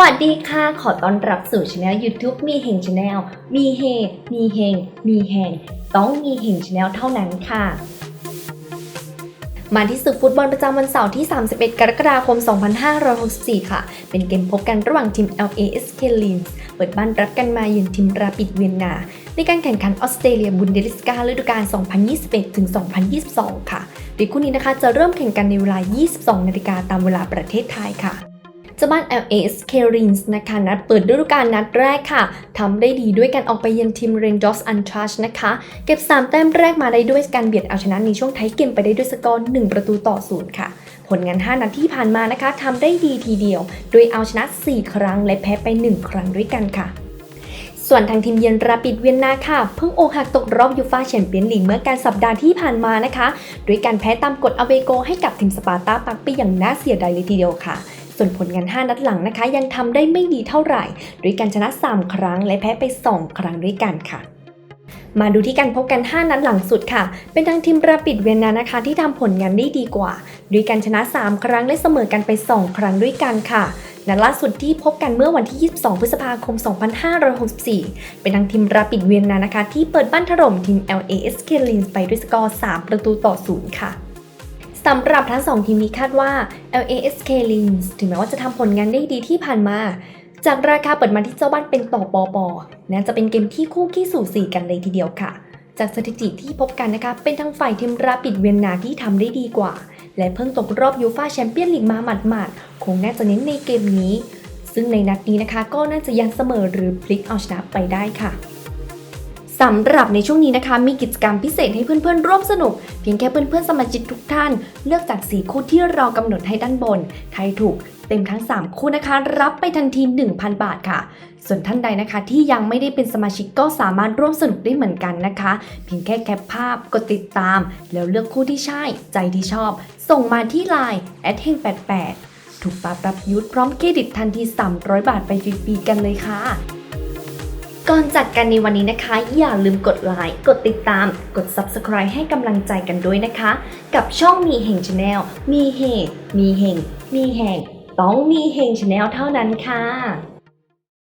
วัสดีค่ะ ขอต้อนรับสู่ช anel YouTube มีเฮงช anel มีเฮ มีเฮง มีแหงต้องมีเฮงช anel เท่านั้นค่ะมาที่ศึกฟุตบอลประจำวันเสาร์ที่ 31 กรกฎาคม 2564 ค่ะ เป็นเกมพบกันระหว่างทีม LASK Linz เปิดบ้านรับกันมาเยือนทีมราปิดเวียนนา ในการแข่งขันออสเตรเลียบุนเดลิสกาฤดูกาล 2021ถึง2022 ค่ะโดยคู่นี้นะคะจะเริ่มแข่งกันในเวลา 22 นาฬิกาตามเวลาประเทศไทยค่ะ จ้าบ้าน LAS k r i n s นะคะนัดเปิดฤดูกาลนัดแรกค่ะทำได้ดีด้วยการออกไปเยือนทีม Rangers Untouch นะคะ เก็บ 3 แต้มแรกมาได้ด้วยการเบียดเอาชนะในช่วงท้ายเกมไปได้ด้วยสกอร์ 1 ประตูต่อ0ค่ะ ผลงาน 5 นัดที่ผ่านมานะคะทำได้ดีทีเดียว โดยเอาชนะ 4 ครั้งและแพ้ไป 1 ครั้งด้วยกันค่ะส่วนทางทีมเยือนราปิดเวียนนาค่ะ เพิ่งอกหักตกรอบยูฟาแชมเปี้ยนลีกเมื่อการสัปดาห์ที่ผ่านมานะคะ ด้วยการแพ้ตามกฎอเวโกให้กับทีมสปาร์ตาปักไปอย่างน่าเสียดายเลยทีเดียวค่ะ ส่วนผลงาน 5 นัดหลังนะคะ ยังทำได้ไม่ดีเท่าไหร่ ด้วยการชนะ 3 ครั้งและแพ้ไป 2 ครั้งด้วยกันค่ะมาดูที่การพบกัน 5 นัดหลังสุดค่ะ เป็นทางทีมราปิดเวียนนานะคะ ที่ทำผลงานได้ดีกว่า ด้วยการชนะ 3 ครั้งและเสมอกันไป 2 ครั้งด้วยกันค่ะนัดล่าสุดที่พบกันเมื่อวันที่ 22 พฤษภาคม 2564 เป็นทางทีมราปิดเวียนนานะคะ ที่เปิดบ้านถล่มทีม LASK Linz ไปด้วยสกอร์ 3 ประตูต่อ 0 ค่ะ สำหรับทั้งสองทีมนี้คาดว่า LASK Linz ถึงแม้ว่าจะทำผลงานได้ดีที่ผ่านมา จากราคาเปิดมาที่เจ้าบ้านเป็นต่อปอปอน่าจะเป็นเกมที่คู่ขี้สูสีกันเลยทีเดียวค่ะ จากสถิติที่พบกันนะคะ เป็นทางฝ่ายทีมราปิดเวียนนาที่ทำได้ดีกว่า และเพิ่งตกรอบยูฟาแชมเปี้ยนลีกมาหมาดๆคงน่าจะเน้นในเกมนี้ ซึ่งในนัดนี้นะคะก็น่าจะยังเสมอหรือพลิกเอาชนะไปได้ค่ะ สำหรับในช่วงนี้นะคะ มีกิจกรรมพิเศษให้เพื่อนๆ ร่วมสนุก เพียงแค่เพื่อนๆ สมาชิกทุกท่าน เลือกจากสีคู่ที่เรากำหนดให้ด้านบน ใครถูกเต็มทั้ง 3 คู่นะคะ รับไปทันที 1,000 บาทค่ะ ส่วนท่านใดนะคะ ที่ยังไม่ได้เป็นสมาชิกก็สามารถร่วมสนุกได้เหมือนกันนะคะ เพียงแค่แคปภาพกดติดตาม แล้วเลือกคู่ที่ใช่ ใจที่ชอบ ส่งมาที่ Line แอดเฮง88ถูกปรับรับยุทธพร้อมเครดิตทันที 300 บาทไปฟรีๆกันเลยค่ะ ก่อนจากกันในวันนี้นะคะ อย่าลืมกดไลค์กดติดตาม กด Subscribe ให้กำลังใจกันด้วยนะคะ กับช่องมีเฮงชาแนลมีเฮมีเฮงมีแหงต้องมีเฮงชาแนลเท่านั้นค่ะ